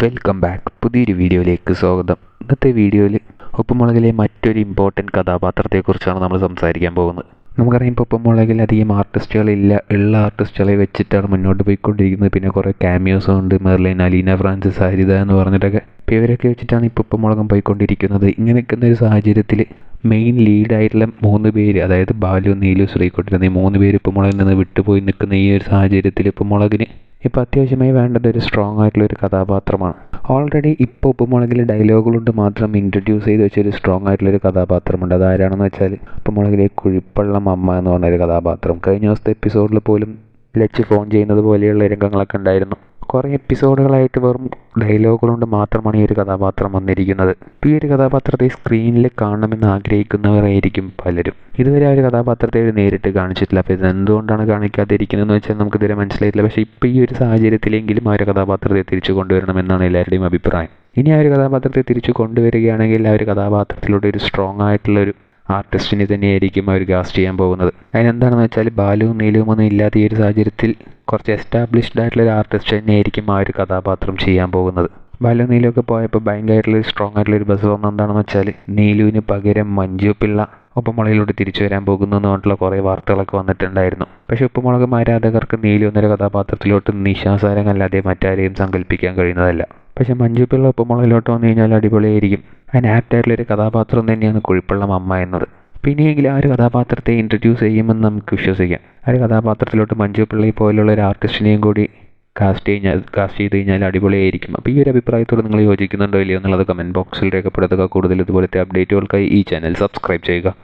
Welcome back പുതിയൊരു വീഡിയോയിലേക്ക് സ്വാഗതം. ഇന്നത്തെ വീഡിയോയിൽ ഉപ്പുമുളകിലെ മറ്റൊരു ഇമ്പോർട്ടന്റ് കഥാപാത്രത്തെക്കുറിച്ചാണ് നമ്മൾ സംസാരിക്കാൻ പോകുന്നത്. നമുക്കറിയാം ഇപ്പോൾ ഒപ്പമുളകിൽ അധികം ആർട്ടിസ്റ്റുകളില്ല ഉള്ള ആർട്ടിസ്റ്റുകളെ വെച്ചിട്ടാണ് മുന്നോട്ട് പോയിക്കൊണ്ടിരിക്കുന്നത്. പിന്നെ കുറേ ക്യാമിയോസും ഉണ്ട്. മെർലൈൻ അലീന ഫ്രാൻസിസ് ഹരിത എന്ന് പറഞ്ഞിട്ടൊക്കെ. അപ്പോൾ ഇവരൊക്കെ വെച്ചിട്ടാണ് ഇപ്പോൾ ഒപ്പമുളകം പോയിക്കൊണ്ടിരിക്കുന്നത്. ഇങ്ങനെ നിൽക്കുന്ന ഒരു സാഹചര്യത്തിൽ മെയിൻ ലീഡായിട്ടുള്ള മൂന്ന് പേര് അതായത് ബാലു നീലു ശ്രീകുട്ടൻ എന്നീ മൂന്ന് പേര് ഉപ്പുമുളകിൽ നിന്ന് വിട്ടുപോയി നിൽക്കുന്ന ഈ ഒരു സാഹചര്യത്തിൽ ഉപ്പുമുളകിന് ഇപ്പോൾ അത്യാവശ്യമായി വേണ്ടത് ഒരു സ്ട്രോങ് ആയിട്ടുള്ള ഒരു കഥാപാത്രമാണ്. ഓൾറെഡി ഇപ്പോൾ ഉപ്പുമുളകിൽ ഡയലോഗുകളുണ്ട് മാത്രം ഇൻട്രൊഡ്യൂസ് ചെയ്ത് വെച്ചൊരു സ്ട്രോങ് ആയിട്ടുള്ളൊരു കഥാപാത്രമുണ്ട്. അതാരാണെന്ന് വെച്ചാൽ ഉപ്പുമുളകിലെ കുഴിപ്പള്ളം അമ്മ എന്ന് പറഞ്ഞൊരു കഥാപാത്രം. കഴിഞ്ഞ ദിവസത്തെ എപ്പിസോഡിൽ പോലും ലച്ച് ഫോൺ ചെയ്യുന്നത് പോലെയുള്ള രംഗങ്ങളൊക്കെ ഉണ്ടായിരുന്നു. കുറേ എപ്പിസോഡുകളായിട്ട് വെറും ഡയലോഗുകൾ കൊണ്ട് മാത്രമാണ് ഈ ഒരു കഥാപാത്രം വന്നിരിക്കുന്നത്. ഈ ഒരു കഥാപാത്രത്തെ സ്ക്രീനിൽ കാണണമെന്ന് ആഗ്രഹിക്കുന്നവരായിരിക്കും പലരും. ഇതുവരെ ആ ഒരു കഥാപാത്രത്തെ അവർ നേരിട്ട് കാണിച്ചിട്ടില്ല. അപ്പോൾ ഇതെന്തുകൊണ്ടാണ് കാണിക്കാതിരിക്കുന്നത് കാണിക്കാതിരിക്കുന്നതെന്ന് വെച്ചാൽ നമുക്ക് ഇതുവരെ മനസ്സിലായിട്ടില്ല. പക്ഷേ ഇപ്പോൾ ഈ ഒരു സാഹചര്യത്തിലെങ്കിലും ആ ഒരു കഥാപാത്രത്തെ തിരിച്ചു കൊണ്ടുവരണമെന്നാണ് എല്ലാവരുടെയും അഭിപ്രായം. ഇനി ആ ഒരു കഥാപാത്രത്തെ തിരിച്ചു കൊണ്ടുവരികയാണെങ്കിൽ ആ ഒരു കഥാപാത്രത്തിലൂടെ ഒരു സ്ട്രോങ് ആയിട്ടുള്ള ഒരു ആർട്ടിസ്റ്റിനെ തന്നെയായിരിക്കും അവർ കാസ്റ്റ് ചെയ്യാൻ പോകുന്നത്. അതിനെന്താണെന്ന് വെച്ചാൽ ബാലുവും നീലുവും ഒന്നും ഇല്ലാത്ത ഈ ഒരു സാഹചര്യത്തിൽ കുറച്ച് എസ്റ്റാബ്ലിഷ്ഡ് ആയിട്ടുള്ള ഒരു ആർട്ടിസ്റ്റ് തന്നെയായിരിക്കും ആ ഒരു കഥാപാത്രം ചെയ്യാൻ പോകുന്നത്. ബാലു നീലുവൊക്കെ പോയപ്പോൾ ഭയങ്കരമായിട്ടുള്ള ഒരു സ്ട്രോങ് ആയിട്ടുള്ള ഒരു ബസ് വന്നത് എന്താണെന്ന് വെച്ചാൽ നീലുവിന് പകരം മഞ്ജു പിള്ള ഉപ്പുമുളകിലൂടെ തിരിച്ചു വരാൻ പോകുന്നു എന്ന് പറഞ്ഞിട്ടുള്ള കുറേ വാർത്തകളൊക്കെ വന്നിട്ടുണ്ടായിരുന്നു. പക്ഷേ ഉപ്പുമുളകും ആരാധകർക്ക് നീലു എന്നൊരു കഥാപാത്രത്തിലോട്ട് നിശാസാരം അല്ലാതെ മറ്റാരെയും സങ്കല്പിക്കാൻ കഴിയുന്നതല്ല. പക്ഷേ മഞ്ജു പിള്ള ഉപ്പുമുളകിലോട്ട് വന്നു കഴിഞ്ഞാൽ അടിപൊളിയായിരിക്കും. അതിന് ആപ്റ്റായിട്ടുള്ളൊരു കഥാപാത്രം തന്നെയാണ് കുഴിപ്പള്ളം അമ്മ എന്നത്. പിന്നെയെങ്കിലും ആ ഒരു കഥാപാത്രത്തെ ഇൻട്രൊഡ്യൂസ് ചെയ്യുമെന്ന് നമുക്ക് വിശ്വസിക്കാം. ആ ഒരു കഥാപാത്രത്തിലോട്ട് മഞ്ജു പിള്ളയെ പോലുള്ള ഒരു ആർട്ടിസ്റ്റിനെയും കൂടി കാസ്റ്റ് കഴിഞ്ഞാൽ കാസ്റ്റ് ചെയ്ത് കഴിഞ്ഞാൽ അടിപൊളിയായിരിക്കും. അപ്പോൾ ഈ ഒരു അഭിപ്രായത്തോട് നിങ്ങൾ യോജിക്കുന്നുണ്ടോ ഇല്ലയോ എന്നുള്ളത് കമന്റ് ബോക്സിൽ രേഖപ്പെടുത്തുക. കൂടുതൽ ഇതുപോലത്തെ അപ്ഡേറ്റുകൾക്കായി ഈ ചാനൽ സബ്സ്ക്രൈബ് ചെയ്യുക.